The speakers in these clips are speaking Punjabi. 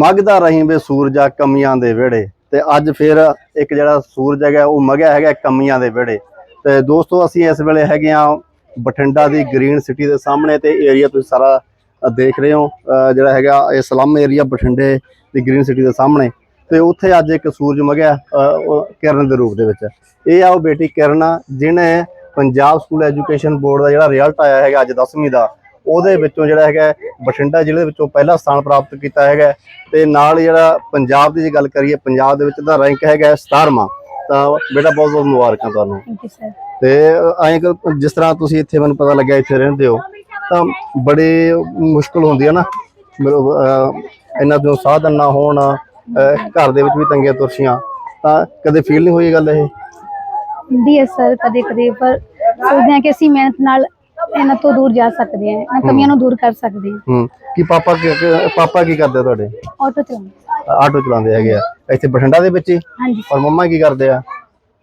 ਮਗਦਾ ਰਹੀਂ ਵੇ ਸੂਰਜਾ ਕਮੀਆਂ ਦੇ ਵਿਹੜੇ ਤੇ ਅੱਜ ਫਿਰ ਇੱਕ ਜਿਹੜਾ ਸੂਰਜ ਹੈਗਾ ਉਹ ਮਗਿਆ ਹੈਗਾ ਕਮੀਆਂ ਦੇ ਵਿਹੜੇ। ਤੇ ਦੋਸਤੋ ਅਸੀਂ ਇਸ ਵੇਲੇ ਹੈਗੇ ਆ ਬਠਿੰਡਾ ਦੀ ਗ੍ਰੀਨ ਸਿਟੀ ਦੇ ਸਾਹਮਣੇ ਤੇ ਏਰੀਆ ਤੁਸੀਂ ਸਾਰਾ ਦੇਖ ਰਹੇ ਹੋ ਜਿਹੜਾ ਹੈਗਾ ਇਹ ਸਲਮ ਏਰੀਆ ਬਠਿੰਡੇ ਦੀ ਗ੍ਰੀਨ ਸਿਟੀ ਦੇ ਸਾਹਮਣੇ। ਤੇ ਉੱਥੇ ਅੱਜ ਇੱਕ ਸੂਰਜ ਮਗਿਆ ਕਿਰਨ ਦੇ ਰੂਪ ਦੇ ਵਿੱਚ। ਇਹ ਆ ਉਹ ਬੇਟੀ ਕਿਰਨ ਆ, ਜਿਹਨੇ ਪੰਜਾਬ ਸਕੂਲ ਐਜੂਕੇਸ਼ਨ ਬੋਰਡ ਦਾ ਜਿਹੜਾ ਰਿਜ਼ਲਟ ਆਇਆ ਹੈਗਾ ਅੱਜ 10ਵੀਂ ਦਾ। ਉਹਦੇ ਵਿੱਚੋਂ ਜਿਹੜਾ ਹੈਗਾ ਬਠਿੰਡਾ ਜ਼ਿਲ੍ਹੇ ਦੇ ਵਿੱਚੋਂ ਪਹਿਲਾ ਸਥਾਨ ਪ੍ਰਾਪਤ ਕੀਤਾ ਹੈਗਾ ਤੇ ਨਾਲ ਜਿਹੜਾ ਪੰਜਾਬ ਦੀ ਜੇ ਗੱਲ ਕਰੀਏ ਪੰਜਾਬ ਦੇ ਵਿੱਚ ਦਾ ਰੈਂਕ ਹੈਗਾ 17ਵਾਂ ਤਾਂ ਬੇਟਾ ਬਹੁਤ ਬਹੁਤ ਮੁਬਾਰਕਾਂ ਤੁਹਾਨੂੰ। ਤੇ ਐਂ ਜਿਸ ਤਰ੍ਹਾਂ ਤੁਸੀਂ ਇੱਥੇ ਮੈਨੂੰ ਪਤਾ ਲੱਗਿਆ ਇੱਥੇ ਰਹਿੰਦੇ ਹੋ ਤਾਂ ਬੜੀ ਮੁਸ਼ਕਲ ਹੁੰਦੀ ਹੈ ਨਾ। ਇਹਨਾਂ ਤੋਂ ਸਾਧਨ ਨਾ ਹੋਣ ਘਰ ਦੇ ਵਿੱਚ ਵੀ ਤੰਗੀਆਂ ਤੁਰਸ਼ੀਆਂ ਤਾਂ ਕਦੇ ਫੀਲ ਨਹੀਂ ਹੋਈ ਗੱਲ ਇਹ? ਹੁੰਦੀ ਹੈ ਸਰ ਕਦੇ ਕਦੇ ਪਰ ਸੋਚਦੇ ਹਾਂ ਕਿ ਅਸੀਂ ਮਿਹਨਤ ਨਾਲ ਇਹਨਾਂ ਤੋਂ ਦੂਰ ਜਾ ਸਕਦੇ ਹਾਂ ਇਹਨਾਂ ਕਮੀਆਂ ਨੂੰ ਦੂਰ ਕਰ ਸਕਦੇ ਹਾਂ। ਹੂੰ ਕੀ ਪਾਪਾ ਕੀ ਕੀ- ਪਾਪਾ ਕੀ ਕਰਦੇ ਆ ਤੁਹਾਡੇ? ਆਟੋ ਚਲਾਉਂਦੇ। ਆਟੋ ਚਲਾਉਂਦੇ ਹੈਗੇ ਆ। ਇੱਥੇ ਬਠਿੰਡਾ ਦੇ ਵਿੱਚ ਹੀ? ਹਾਂਜੀ। ਔਰ ਮੰਮਾ ਕੀ ਕਰਦੇ ਆ?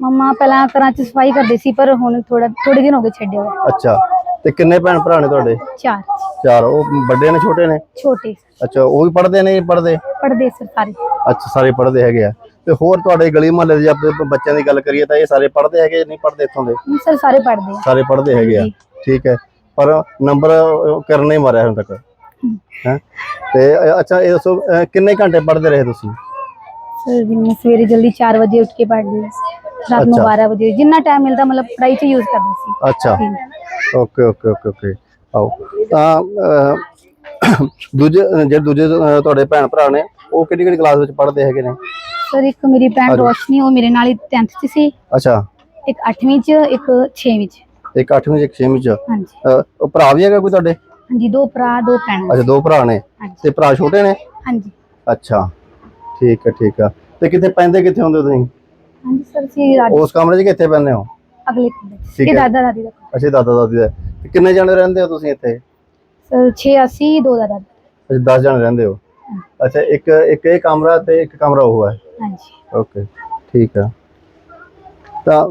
ਮੰਮਾ ਪਹਿਲਾਂ ਘਰਾਂ 'ਚ ਸਫ਼ਾਈ ਕਰਦੇ ਸੀ ਪਰ ਹੁਣ ਥੋੜਾ ਥੋੜੇ ਦਿਨ ਹੋ ਗਏ ਛੱਡੇ ਹੋਏ। ਅੱਛਾ ਤੇ ਕਿੰਨੇ ਭੈਣ ਭਰਾ ਨੇ ਤੁਹਾਡੇ? ਚਾਰ। ਚਾਰ ਉਹ ਵੱਡੇ ਨੇ ਛੋਟੇ ਨੇ? ਛੋਟੇ। ਅੱਛਾ ਉਹ ਵੀ ਪੜ੍ਹਦੇ ਨੇ ਪੜ੍ਹਦੇ? ਪੜਦੇ ਸਰਕਾਰੀ ਅੱਛਾ ਸਾਰੇ ਪੜ੍ਹਦੇ ਹੈਗੇ ਆ। ਤੇ ਹੋਰ ਤੁਹਾਡੇ ਗਲੀ ਮੁਹੱਲੇ ਦੇ ਜੇ ਆਪਣੇ ਬੱਚਿਆਂ ਦੀ ਗੱਲ ਕਰੀਏ ਤਾਂ ਇਹ ਸਾਰੇ ਪੜ੍ਹਦੇ ਹੈਗੇ ਨਹੀਂ ਪੜ੍ਹਦੇ ਇੱਥੋਂ ਦੇ? ਸਰ ਸਾਰੇ ਪੜਦੇ ਆ। ਸਾਰੇ ਪੜ੍ਹਦੇ ਹੈਗੇ ਆ। ਜੀ। ਠੀਕ ਹੈ। ਪਰ ਨੰਬਰ ਕਰਨਾ ਮਾਰਿਆ ਹੁਣ ਤੱਕ। ਹੈ? ਤੇ ਅੱਛਾ ਇਹ ਦੱਸੋ ਕਿੰਨੇ ਘੰਟੇ ਪੜ੍ਹਦੇ ਰਹੇ ਤੁਸੀਂ? ਸਰ ਜਿਵੇਂ ਸਵੇਰੇ ਜਲਦੀ 4 ਵਜੇ ਉੱਠ ਕੇ ਪੜ੍ਹਦੇ ਰਾਤ ਨੂੰ ਅੱਛਾ। 12 ਵਜੇ ਜਿੰਨਾ ਟਾਈਮ ਮਿਲਦਾ ਮਤਲਬ ਪੜ੍ਹਾਈ 'ਚ ਯੂਜ਼ ਕਰਦੇ ਸੀ। ਅੱਛਾ। ਓਕੇ ਓਕੇ ਓਕੇ ਓਕੇ ਆਓ। ਤਾਂ ਦੂਜੇ ਜਿਹੜੇ ਦੂਜੇ ਤੁਹਾਡੇ ਭੈਣ ਭਰਾ ਨੇ ਉਹ ਕਿਹੜੀ ਕਿਹੜੀ ਕਲਾਸ ਵਿੱਚ ਪੜ੍ਹਦੇ ਹੈਗੇ ਨੇ? ਸਰ ਇੱਕ ਮੇਰੀ ਭੈਣ ਰੋਸ਼ਨੀ ਉਹ ਮੇਰੇ ਨਾਲ ਹੀ 10th 'ਚ ਸੀ। ਅੱਛਾ। ਇੱਕ 8ਵੀਂ 'ਚ ਇੱਕ 6ਵੀਂ 'ਚ। ਇੱਕ 8ਵੀਂ ਚ ਇੱਕ 6ਵੀਂ ਚ ਹਾਂਜੀ। ਉਹ ਭਰਾ ਵੀ ਹੈਗਾ ਕੋਈ ਤੁਹਾਡੇ? ਹਾਂਜੀ ਦੋ ਭਰਾ ਦੋ ਭੈਣਾਂ। ਅੱਛਾ ਦੋ ਭਰਾ ਨੇ। ਹਾਂਜੀ। ਤੇ ਭਰਾ ਛੋਟੇ ਨੇ? ਹਾਂਜੀ। ਅੱਛਾ। ਠੀਕ ਹੈ ਠੀਕ ਆ ਤੇ ਕਿੱਥੇ ਪੈਂਦੇ ਕਿੱਥੇ ਹੁੰਦੇ ਹੋ ਤੁਸੀਂ? ਹਾਂਜੀ ਸਰ ਸੀ ਰਾਜ ਉਸ ਕਮਰੇ 'ਚ ਕਿੱਥੇ ਪੈਂਦੇ ਹੋ? ਅਗਲੇ ਕਮਰੇ। ਠੀਕ ਇਹ ਹੈ। ਦਾਦਾ ਦਾਦੀ ਦਾ ਅੱਛਾ ਦਾਦਾ ਦਾਦੀ ਦਾ। ਤੇ ਕਿੰਨੇ ਜਣੇ ਰਹਿੰਦੇ ਹੋ ਤੁਸੀਂ ਇੱਥੇ? ਸਰ 6 ਅਸੀਂ ਦੋ ਦਾਦਾ ਅੱਛਾ 10 ਜਣੇ ਰਹਿੰਦੇ ਹੋ। ਅੱਛਾ ਇੱਕ ਇੱਕ ਇਹ ਕਮਰਾ ਤੇ ਇੱਕ ਕਮਰਾ ਉਹ ਹੈ। ਹਾਂਜੀ। ਓਕੇ ਠੀਕ ਆ ਤਾਂ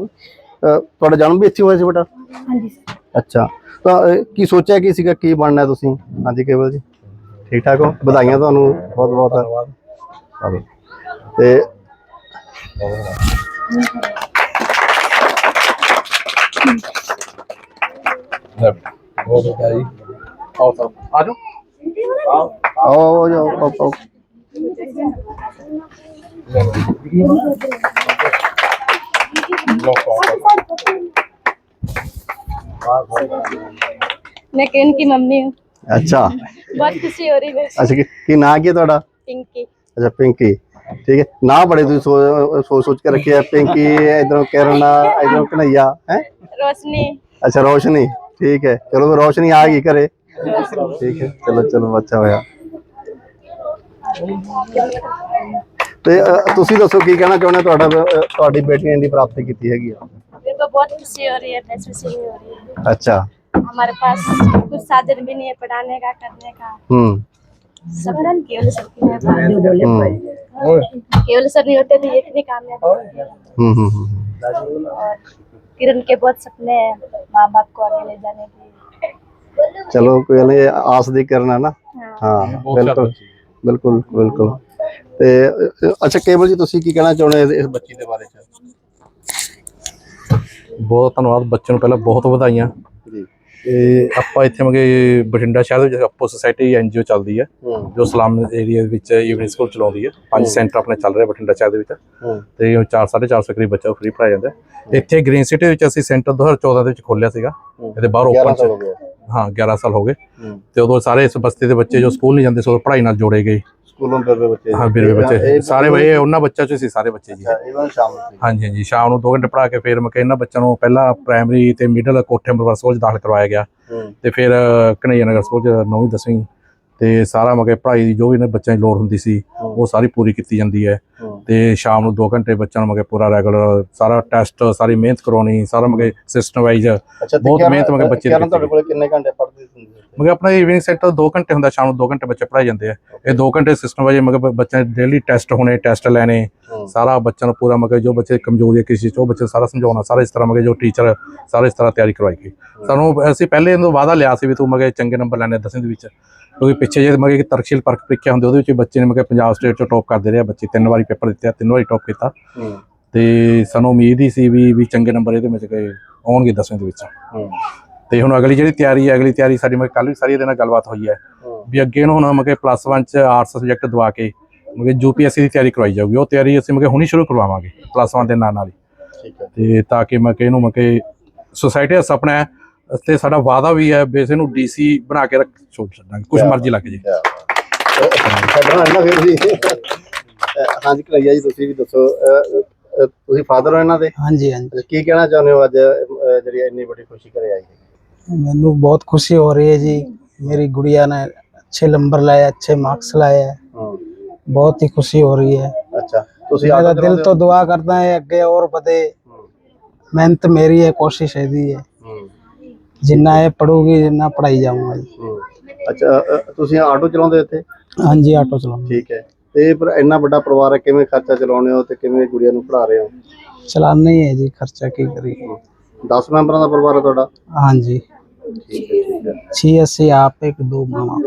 ਤੁਹਾਡਾ ਜਨਮ ਵੀ ਇੱਥੇ ਹੋਇਆ ਸੀ ਬੇਟਾ? ਹਾਂਜੀ ਸਰ। ਅੱਛਾ। ਤਾਂ ਕੀ ਸੋਚਿਆ ਕੀ ਸੀਗਾ? ਕੀ ਬਣਨਾ ਤੁਸੀਂ? ਹਾਂਜੀ ਕੇਵਲ ਜੀ। ਠੀਕ ਠਾਕ ਹੋ? ਵਧਾਈਆਂ ਤੁਹਾਨੂੰ। ਬਹੁਤ ਬਹੁਤ। ਧੰਨਵਾਦ। ਤੇ ਬਹੁਤ ਵਧੀਆ ਜੀ। ਆਓ ਸਰ। ਆ ਜਾਓ ਆਓ ਜਾਓ ਆਓ, ਆਓ मैं किरण की मम्मी हूँ ਅੱਛਾ बहुत खुशी हो रही है ਅੱਛਾ ਕੀ ਕੀ ਨਾਂ ਕੀ ਹੈ ਤੁਹਾਡਾ पिंकी ਅੱਛਾ ਪਿੰਕੀ ਠੀਕ ਹੈ ਨਾ ਬੜੇ ਤੁਸੀਂ ਸੋਚ ਸੋਚ ਸੋਚ ਕੇ ਰੱਖਿਆ ਪਿੰਕੀ ਇਧਰੋਂ ਕਿਰਨ ਇਧਰੋਂ ਕਨਈਆ ਹੈ रोशनी ਅੱਛਾ ਰੋਸ਼ਨੀ ਠੀਕ ਹੈ ਚਲੋ ਫਿਰ ਰੋਸ਼ਨੀ ਆ ਗਈ ਘਰੇ ਠੀਕ ਹੈ ਚਲੋ ਚਲੋ ਅੱਛਾ ਹੋਇਆ ਤੇ ਅ, ਤੁਸੀਂ ਦੱਸੋ ਕੀ ਕਹਿਣਾ ਚਾਹੁੰਦੇ ਹੋ? ਤੁਹਾਡਾ ਅ, ਤੁਹਾਡੀ ਬੇਟੀ ਨੇ ਇੰਨੀ ਪ੍ਰਾਪਤੀ ਕੀਤੀ ਹੈਗੀ ਆ मेरे को बहुत खुशी हो रही है बहुत खुशी हो रही है ਅੱਛਾ हमारे पास कुछ साधन भी नहीं है पढ़ाने का करने का ਹੂੰ सब केवल सर की मेहरबानी। ਹੂੰ केवल सर नहीं होते तो ये भी नहीं कामयाब होते। ਹੂੰ ਹੂੰ ਹੂੰ। और किरण के बहुत सपने हैं माँ बाप को आगे ले जाने की ਚਲੋ ਕੋਈ ਗੱਲ ਨਹੀਂ ਆਸ ਦੀ ਕਰਨ ਹੈ ਨਾ हाँ। ਹਾਂ ਬਿਲਕੁਲ ਬਿਲਕੁਲ ਬਿਲਕੁਲ ਤੇ ਅ, ਅੱਛਾ ਕੇਵਲ ਜੀ ਤੁਸੀਂ ਕੀ ਕਹਿਣਾ ਚਾਹੁੰਦੇ ਹੋ ਇਸ ਬੱਚੀ ਦੇ ਬਾਰੇ ਚ ਬਹੁਤ ਧੰਨਵਾਦ ਬੱਚੇ ਨੂੰ ਪਹਿਲਾਂ ਬਹੁਤ ਵਧਾਈਆਂ। ਜੀ। ਤੇ ਆਪਾਂ ਇੱਥੇ ਮਗੇ ਬਠਿੰਡਾ ਸ਼ਹਿਰ ਦੇ ਵਿੱਚ ਆਪੋ ਸੁਸਾਇਟੀ ਐਨਜੀਓ ਚੱਲਦੀ ਹੈ। ਜੋ ਸਲਾਮ ਏਰੀਆ ਵਿੱਚ ਈਵਨਿੰਗ ਸਕੂਲ ਚਲਾਉਂਦੀ ਹੈ ਪੰਜ ਸੈਂਟਰ ਆਪਣੇ ਚੱਲ ਰਹੇ ਬਠਿੰਡਾ ਸ਼ਹਿਰ ਦੇ ਵਿੱਚ। ਤੇ 4 450 ਕਰੀਬ ਬੱਚਾ ਫ੍ਰੀ ਪੜਾਇਆ ਜਾਂਦਾ। ਇੱਥੇ ਗ੍ਰੀਨ ਸਿਟੀ ਵਿੱਚ ਅਸੀਂ ਸੈਂਟਰ 2014 ਦੇ ਵਿੱਚ ਖੋਲਿਆ ਸੀਗਾ। ਇਹਦੇ ਬਾਹਰ 11 ਓਪਨ ਸਾਲ ਹੋ ਗਏ। ਹਾਂ 11 ਸਾਲ ਹੋ ਗਏ। ਤੇ ਉਦੋਂ ਸਾਰੇ ਇਸ ਬਸਤੀ ਦੇ ਬੱਚੇ ਜੋ ਸਕੂਲ ਨਹੀਂ ਜਾਂਦੇ ਸੀ ਉਹ ਪੜ੍ਹਾਈ ਨਾਲ ਜੋੜੇ ਗਏ। ਸਕੂਲੋਂ ਬਿਰਵੇ ਬੱਚੇ ਹਾਂ ਬਿਰਵੇ ਬੱਚੇ। ਸਾਰੇ ਬਈ ਉਹਨਾਂ ਬੱਚਾ ਚ ਸੀ ਸਾਰੇ ਬੱਚੇ ਜੀ। ਇਹਨਾਂ ਸ਼ਾਮ ਨੂੰ। ਹਾਂਜੀ ਹਾਂਜੀ ਸ਼ਾਮ ਨੂੰ 2 ਘੰਟੇ ਪੜ੍ਹਾ ਕੇ ਫਿਰ ਮੈਂ ਇਹਨਾਂ ਬੱਚਿਆਂ ਨੂੰ ਪਹਿਲਾਂ ਪ੍ਰਾਇਮਰੀ ਤੇ ਮਿਡਲ ਕੋਠੇ ਅੰਬਰਸਰ ਸਕੂਲ ਦਾਖਲ ਕਰਵਾਇਆ ਗਿਆ। ਤੇ ਫਿਰ ਕਨਈਆ ਨਗਰ ਸਕੂਲ 'ਚ 9ਵੀਂ 10ਵੀਂ ਤੇ ਸਾਰਾ ਮਗੇ ਪੜ੍ਹਾਈ ਦੀ ਜੋ ਵੀ ਇਹਨਾਂ ਬੱਚਿਆਂ ਦੀ ਲੋੜ ਹੁੰਦੀ ਸੀ ਉਹ ਸਾਰੀ ਪੂਰੀ ਕੀਤੀ ਜਾਂਦੀ ਹੈ। ਤੇ ਸ਼ਾਮ ਨੂੰ 2 ਘੰਟੇ ਬੱਚਿਆਂ ਨੂੰ ਮਗੇ ਪੂਰਾ ਰੈਗੂਲਰ ਸਾਰਾ ਟੈਸਟ ਸਾਰੀ ਮਿਹਨਤ ਕਰਾਉਣੀ ਸਾਰਾ ਮਗੇ ਸਿਸਟਮ ਵਾਈਜ਼ ਬਹੁਤ ਮਿਹਨਤ ਮਗਰ ਬੱਚੇ ਦੀ ਤੁਹਾਡੇ। ਕੋਲ ਕਿੰਨੇ ਘੰਟੇ ਪੜ੍ਹਦੇ ਸੀ ਮਗੇ ਆਪਣਾ ਇਵਨਿੰਗ ਸੈਂਟਰ 2 ਘੰਟੇ ਹੁੰਦਾ ਸ਼ਾਮ ਨੂੰ 2 ਘੰਟੇ ਬੱਚੇ ਪੜ੍ਹਾਏ ਜਾਂਦੇ ਆ। ਇਹ 2 ਘੰਟੇ ਸਿਸਟਮ ਵਾਈਜ਼ ਮਗੇ ਬੱਚਿਆਂ ਦੇ ਡੇਲੀ ਟੈਸਟ ਹੋਣੇ ਟੈਸਟ ਲੈਣੇ ਸਾਰਾ ਬੱਚਿਆਂ ਨੂੰ ਪੂਰਾ ਮਗੇ ਜੋ ਬੱਚੇ ਕਮਜ਼ੋਰੀ ਹੈ ਕਿਸੇ 'ਚ ਉਹ ਬੱਚੇ ਸਾਰਾ ਸਮਝਾਉਣਾ ਸਾਰਾ ਇਸ ਤਰ੍ਹਾਂ ਮਗੇ ਜੋ ਟੀਚਰ ਸਾਰਾ ਇਸ ਤਰ੍ਹਾਂ ਤਿਆਰੀ ਕਰਵਾਈ ਗਈ। ਸਾਨੂੰ ਅਸੀਂ ਪਹਿਲੇ ਇਹਨੂੰ ਵਾਅਦਾ ਲਿਆ ਸੀ ਵੀ ਤੂੰ ਮਗੇ ਚੰਗੇ ਨੰਬਰ ਲੈਣੇ ਦਸਵੀਂ ਦੇ ਵਿੱਚ ਕਿਉਂਕਿ ਪਿੱਛੇ ਜੇ ਮਗੇ ਕਿ ਤਰਕਸ਼ੀਲ ਪਰਖ ਪ੍ਰੀਖਿਆ ਹੁੰਦੀ ਉਹਦੇ ਵਿੱਚ ਬੱਚੇ ਨੇ ਮਗੇ ਪੰਜਾਬ ਸਟੇਟ ਚੋਂ ਟੌਪ ਕਰਦੇ ਰਹੇ ਬੱਚੇ ਤਿੰਨ ਵਾਰੀ ਪੇਪਰ ਦਿੱਤੇ ਤਿੰਨ ਵਾਰੀ ਟੌਪ ਕੀਤਾ। ਤੇ ਸਾਨੂੰ ਉਮੀਦ ਹੀ ਸੀ ਵੀ ਵੀ ਚੰਗੇ ਨੰਬਰ ਇਹਦੇ ਵਿੱਚ ਗਏ ਆਉਣਗੇ 10ਵੀਂ ਦੇ ਵਿੱਚ। ਤੇ ਹੁਣ ਅਗਲੀ ਜਿਹੜੀ ਤਿਆਰੀ ਹੈ ਅਗਲੀ ਤਿਆਰੀ ਸਾਡੀ ਮੈਂ ਕੱਲ ਵੀ ਸਾਰੀ ਇਹਦੇ ਨਾਲ ਗੱਲਬਾਤ ਹੋਈ ਹੈ। ਵੀ ਅੱਗੇ ਨੂੰ ਹੁਣ ਮਗੇ ਪਲੱਸ 1 ਚ ਆਰਟਸ ਸਬਜੈਕਟ ਦਵਾ ਕੇ ਮਗੇ ਯੂਪੀਐਸਸੀ ਦੀ ਤਿਆਰੀ ਕਰਵਾਈ ਜਾਊਗੀ। ਉਹ ਤਿਆਰੀ ਅਸੀਂ ਮਗੇ ਹੁਣੀ ਸ਼ੁਰੂ ਕਰਵਾਵਾਂਗੇ ਪਲੱਸ 1 ਦੇ ਨਾਲ ਨਾਲ ਹੀ। ਠੀਕ ਹੈ। ਤੇ ਤਾਂ ਕਿ ਮੈਂ ਕਿ ਇਹਨੂੰ ਮੈਂ ਕਿ ਸੋਸਾਇਟੀ ਦਾ ਸੁਪਨਾ ਹੈ ਤੇ ਸਾਡਾ ਵਾਅਦਾ ਵੀ ਹੈ ਵੀ ਇਸ ਨੂੰ ਡੀਸੀ ਬਣਾ ਕੇ ਰੱਖ ਛੋੜ ਛੱਡਾਂਗੇ। ਕੁਝ ਮਰਜ਼ੀ ਲੱਗ ਜੇ। ਨਾ ਫਿਰ ਹਾਂਜੀ ਤੁਸੀਂ ਵੀ ਦੱਸੋ। ਅਹ, ਅਹ, ਤੁਸੀਂ ਫਾਦਰ ਹੋ ਇਹਨਾਂ ਦੇ? ਹਾਂਜੀ ਹਾਂਜੀ। ਕੀ ਕਹਿਣਾ ਚਾਹੁੰਦੇ ਹੋ ਅੱਜ? ਜਿਹੜੀ ਇੰਨੀ ਵੱਡੀ ਖੁਸ਼ੀ ਕਰੇ ਆਈ ਹੈ ਮੈਨੂੰ ਬਹੁਤ ਖੁਸ਼ੀ ਹੋ ਰਹੀ ਹੈ ਜੀ। ਮੇਰੀ ਗੁੜੀਆ ਨੇ ਅੱਛੇ ਨੰਬਰ ਲਾਏ ਅੱਛੇ ਮਾਰਕਸ ਲਾਏ ਬਹੁਤ ਹੀ ਖੁਸ਼ੀ ਹੋ ਰਹੀ ਹੈ। ਅੱਛਾ ਤੁਸੀਂ ਦਿਲ ਤੋਂ ਦੁਆ ਕਰਦਾ ਹੈ ਅੱਗੇ ਹੋਰ ਵਧੇ। ਮਿਹਨਤ ਮੇਰੀ ਹੈ ਕੋਸ਼ਿਸ਼ ਇਹਦੀ ਹੈ। ਜਿੰਨਾ ਇਹ ਪੜੂਗੀ ਜਿੰਨਾ ਪੜਾਈ ਜਾਊਗਾ ਜੀ। ਅੱਛਾ ਤੁਸੀਂ ਆਟੋ ਚਲਾਉਂਦੇ ਇੱਥੇ? ਹਾਂਜੀ ਆਟੋ ਚਲਾਉਂਦੇ। ਠੀਕ ਹੈ। ਤੇ ਪਰ ਇੰਨਾ ਵੱਡਾ ਪਰਿਵਾਰ ਹੈ ਕਿਵੇਂ ਖਰਚਾ ਚਲਾਉਣੇ ਹੋ ਤੇ ਕਿਵੇਂ ਗੁੜੀਆ ਨੂੰ ਪੜਾ ਰਹੇ ਹੋ? ਚਲਾਉਣਾ ਹੀ ਹੈ ਜੀ ਖਰਚਾ ਕੀ ਕਰੀਏ। 10 ਮੈਂਬਰਾਂ ਦਾ ਪਰਿਵਾਰ ਹੈ ਤੁਹਾਡਾ? ਹਾਂਜੀ। ਠੀਕ ਹੈ ਠੀਕ ਹੈ ਛੇ ਅਸੀਂ ਆਪ ਇੱਕ ਦੋ ਮਾਵਾ।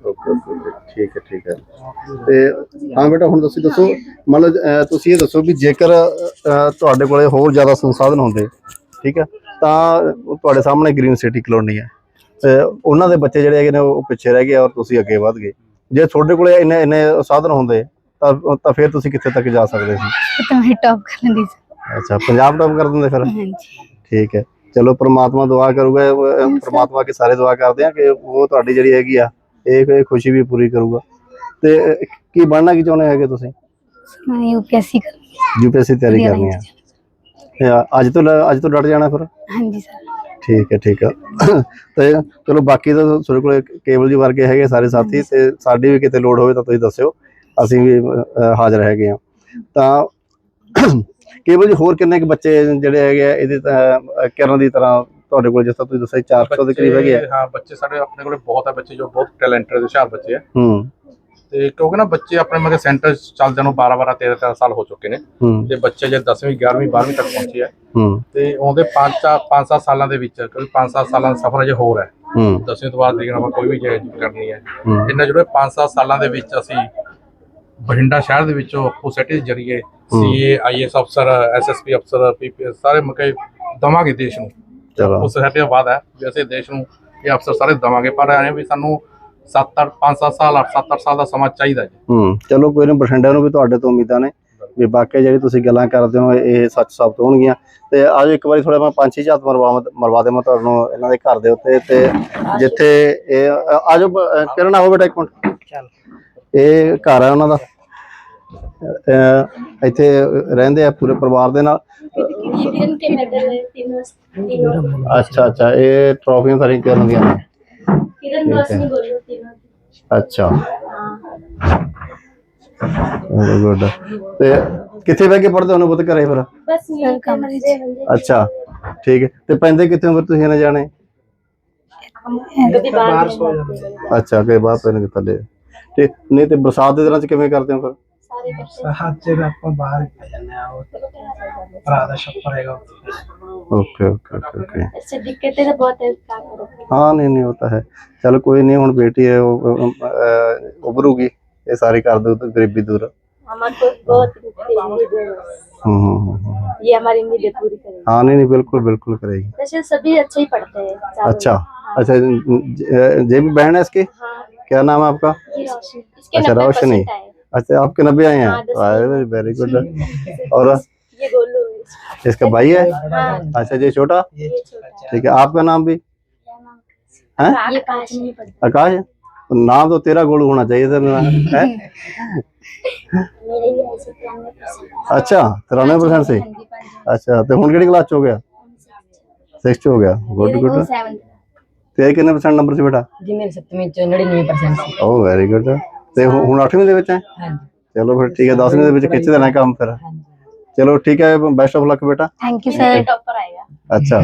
ਓਕੇ ਓਕੇ ਓਕੇ, ਠੀਕ ਹੈ ਠੀਕ ਹੈ। ਤੇ ਹਾਂ ਬੇਟਾ ਹੁਣ ਤੁਸੀਂ ਦੱਸੋ ਮਤਲਬ ਅਹ, ਤੁਸੀਂ ਇਹ ਦੱਸੋ ਵੀ ਜੇਕਰ ਅਹ, ਤੁਹਾਡੇ ਕੋਲੇ ਹੋਰ ਜ਼ਿਆਦਾ ਸੰਸਾਧਨ ਹੁੰਦੇ ਠੀਕ ਹੈ ਤਾਂ ਤੁਹਾਡੇ ਸਾਹਮਣੇ ਗ੍ਰੀਨ ਸਿਟੀ ਕਲੋਨੀ ਹੈ। ਤੇ ਉਹਨਾਂ ਦੇ ਬੱਚੇ ਜਿਹੜੇ ਹੈਗੇ ਨੇ ਉਹ ਪਿੱਛੇ ਰਹਿ ਗਏ ਔਰ ਤੁਸੀਂ ਅੱਗੇ ਵਧ ਗਏ। ਜੇ ਤੁਹਾਡੇ ਕੋਲੇ ਇੰਨੇ ਇੰਨੇ ਸਾਧਨ ਹੁੰਦੇ ਤਾਂ ਤਾਂ ਫਿਰ ਤੁਸੀਂ ਕਿੱਥੇ ਤੱਕ ਜਾ ਸਕਦੇ ਸੀ? ਤਾਂ ਮੈਂ ਟੌਪ ਕਰ ਲੈਂਦੀ ਸੀ। ਅੱਛਾ ਪੰਜਾਬ ਟੌਪ ਕਰ ਦਿੰਦੇ ਫਿਰ? ਹਾਂਜੀ। ਠੀਕ ਹੈ। ਚਲੋ ਪ੍ਰਮਾਤਮਾ ਦੁਆ ਕਰੂਗਾ ਪ੍ਰਮਾਤਮਾ ਕੇ ਸਾਰੇ ਦੁਆ ਕਰਦੇ ਆ ਕਿ ਉਹ ਤੁਹਾਡੀ ਜਿਹੜੀ ਹੈਗੀ ਆ ਇਹ ਖੁਸ਼ੀ ਵੀ ਪੂਰੀ ਕਰੂਗਾ। ਤੇ ਕੀ ਬਣਨਾ ਕੀ ਚਾਹੁੰਦੇ ਹੈਗੇ ਤੁਸੀਂ? ਮੈਂ ਯੂਪੀਐਸਸੀ ਕਰ ਯੂਪੀਐਸਸੀ ਤਿਆਰੀ ਕਰਨੀ ਤੇ ਅੱਜ ਤੋਂ ਅੱਜ ਤੋਂ ਡਟ ਜਾਣਾ ਫਿਰ? ਹਾਂਜੀ ਸਰ ਠੀਕ ਹੈ ਠੀਕ ਹੈ। ਤੇ ਚਲੋ ਬਾਕੀ ਤਾਂ ਤੁਹਾਡੇ ਕੋਲ ਕੇਬਲ ਜੀ ਵਰਗੇ ਹੈਗੇ ਸਾਰੇ ਸਾਥੀ ਤੇ ਸਾਡੀ ਵੀ ਕਿਤੇ ਲੋੜ ਹੋਵੇ ਤਾਂ ਤੁਸੀਂ ਦੱਸਿਓ। ਅਸੀਂ ਵੀ ਹਾਜ਼ਰ ਹੈਗੇ ਆ। ਤਾਂ ਕੇਬਲ ਜੀ ਹੋਰ ਕਿੰਨੇ ਕੁ ਬੱਚੇ ਜਿਹੜੇ ਹੈਗੇ ਆ ਇਹਦੇ ਤਾਂ ਕਿਰਨ ਦੀ ਤਰ੍ਹਾਂ ਤੁਹਾਡੇ ਕੋਲ ਜਿਸ ਤਰ੍ਹਾਂ ਤੁਸੀਂ ਦੱਸਿਆ 400 ਦੇ ਕਰੀਬ ਹੈਗੇ ਆ। ਹਾਂ ਬੱਚੇ ਸਾਡੇ ਆਪਣੇ ਕੋਲੇ ਬਹੁਤ ਆ ਬੱਚੇ ਜੋ ਬਹੁਤ ਟੈਲੈਂਟਡ ਹੁਸ਼ਿਆਰ ਬੱਚੇ ਆ। ਹੂੰ। ਤੇ ਕਿਉਂਕਿ ਨਾ ਬੱਚੇ ਆਪਣੇ ਮਗੇ ਸੈਂਟਰ ਚੱਲਦਿਆਂ ਨੂੰ 12 12 13 13 ਸਾਲ ਹੋ ਚੁੱਕੇ ਨੇ। ਤੇ ਬੱਚੇ ਜੇ 10ਵੀਂ 11ਵੀਂ 12ਵੀਂ ਤੱਕ ਪਹੁੰਚੇ ਆ। ਤੇ ਉਹਦੇ 5 5 7 ਸਾਲਾਂ ਦੇ ਵਿੱਚ ਕਿਉਂਕਿ 5 7 ਸਾਲਾਂ ਦਾ ਸਫ਼ਰ ਅਜੇ ਹੋਰ ਹੈ। ਹੂੰ। 10ਵੀਂ ਤੋਂ ਬਾਅਦ ਦੇਖਣਾ ਕੋਈ ਵੀ ਚੀਜ਼ ਕਰਨੀ ਹੈ। ਇੰਨਾ ਜਿਹੜੇ 5 7 ਸਾਲਾਂ ਦੇ ਵਿੱਚ ਅਸੀਂ ਬਠਿੰਡਾ ਸ਼ਹਿਰ ਦੇ ਵਿੱਚੋਂ ਆਪੋ ਸੈਟੀ ਦੇ ਜਰੀਏ ਸੀਏ ਆਈਐਸ ਅਫਸਰ ਐਸਐਸਪੀ ਅਫਸਰ ਪੀਪੀਐਸ ਸਾਰੇ ਮਕੇ ਦਵਾਂਗੇ ਦੇਸ਼ ਨੂੰ। ਚਲੋ। ਉਸ ਸਾਡੇ ਬਾਅਦ ਹੈ ਵੀ ਅਸੀਂ ਦੇਸ਼ ਨੂੰ ਇਹ ਅਫਸਰ ਸਾਰੇ ਦਵਾਂਗੇ ਪਰ ਐਂ ਵੀ ਸਾਨੂੰ 7 8 5 7 ਸਾਲ 8 7 8 ਸਾਲ ਦਾ ਸਮਾਂ ਚਾਹੀਦਾ ਜੀ। ਹੂੰ ਚਲੋ ਕੋਈ ਨਹੀਂ ਬਠਿੰਡੇ ਨੂੰ ਵੀ ਤੁਹਾਡੇ ਤੋਂ ਉਮੀਦਾਂ ਨੇ ਵੀ ਬਾਕੀ ਜਿਹੜੀ ਤੁਸੀਂ ਗੱਲਾਂ ਕਰਦੇ ਹੋ ਇਹ ਸੱਚ ਸਾਬਤ ਹੋਣਗੀਆਂ। ਤੇ ਆਜੋ ਇੱਕ ਵਾਰੀ ਥੋੜਾ ਮੈਂ ਪੰਜ ਛੇ ਝਾਤ ਮਰਵਾ ਮਰਵਾ ਦੇਵਾਂ ਤੁਹਾਨੂੰ ਇਹਨਾਂ ਦੇ ਘਰ ਦੇ ਉੱਤੇ ਤੇ ਜਿੱਥੇ ਇਹ ਆਜੋ ਕਿਰਨ ਆਓ ਬੇਟਾ ਇੱਕ ਮਿੰਟ? ਇਹ ਘਰ ਹੈ ਉਹਨਾਂ ਦਾ? ਇੱਥੇ ਰਹਿੰਦੇ ਆ ਪੂਰੇ ਪਰਿਵਾਰ ਦੇ ਨਾਲ। ਅੱਛਾ ਅੱਛਾ ਇਹ ਟਰੋਫੀਆਂ ਸਾਰੀਆਂ ਕਿਰਨ ਦੀਆਂ ਨੇ? ਅੱਛਾ। ਵੈਰੀ ਗੁੱਡ ਤੇ ਕਿੱਥੇ ਬਹਿ ਕੇ ਪੜਦੇ ਹੋ ਬੁੱਤ ਘਰੇ ਫਿਰ? ਬਸ ਅੱਛਾ ਠੀਕ ਹੈ। ਤੇ ਪੈਂਦੇ ਕਿੱਥੇ ਫਿਰ ਤੁਸੀਂ ਨਾ ਜਾਣੇ? ਅੱਛਾ ਕਦੇ ਬਾਹਰ ਪੈਣ ਥੱਲੇ ਤੇ ਨਹੀਂ ਤੇ ਬਰਸਾਤ ਦੇ ਦਿਨਾਂ ਚ ਕਿਵੇਂ ਕਰਦੇ ਹੋ ਫਿਰ? हाँ नहीं नहीं होता है। चलो कोई नहीं बेटी है उभरूगी ये सारी कर दो गरीबी दूर। हम्म, हम्म, हम्म, ये हमारी पूरी करेगी। हाँ नहीं नहीं बिल्कुल बिल्कुल करेगी। वैसे सभी अच्छे ही पढ़ते हैं अच्छा अच्छा जे भी बहन है इसकी? क्या नाम है आपका? अच्छा रोशनी। आए अच्छा आपके नब्बे आए हाँ, दस हैं वेरी गुड और ये गोलू है इसका भाई है हाँ अच्छा जी छोटा ये छोटा ठीक है आपका नाम भी है है ये पाँच में पढ़ता आकाश नाम तो तेरा गोलू होना चाहिए था मेरा है है मेरे भी ऐसे तिरानवे परसेंट अच्छा तिरानवे परसेंट से अच्छा तो हूँ ਕਿਹੜੀ ਕਲਾਸ ਚ ਹੋ ਗਿਆ 6 ਚ ਹੋ ਗਿਆ ਗੁੱਡ ਗੁੱਡ ਤੇ ਕਿੰਨੇ ਪਰਸੈਂਟ ਨੰਬਰ ਸੀ ਬੇਟਾ ਜੀ ਮੇਰੇ ਸੱਤਵੀਂ ਚ 99% ਸੀ ਓ ਵੈਰੀ ਗੁੱਡ ਤੇ ਹੁਣ 8ਵੀਂ ਦੇ ਵਿੱਚ ਹੈ? ਹਾਂਜੀ। ਚਲੋ ਫਿਰ ਠੀਕ ਹੈ 10ਵੀਂ ਦੇ ਵਿੱਚ ਖਿੱਚ ਦੇਣਾ ਕੰਮ ਫਿਰ। ਚਲੋ ਠੀਕ ਹੈ ਬੈਸਟ ਆਫ ਲੱਕ ਬੇਟਾ। ਥੈਂਕ ਯੂ ਸਰ ਟੌਪਰ ਆਏਗਾ ਅੱਛਾ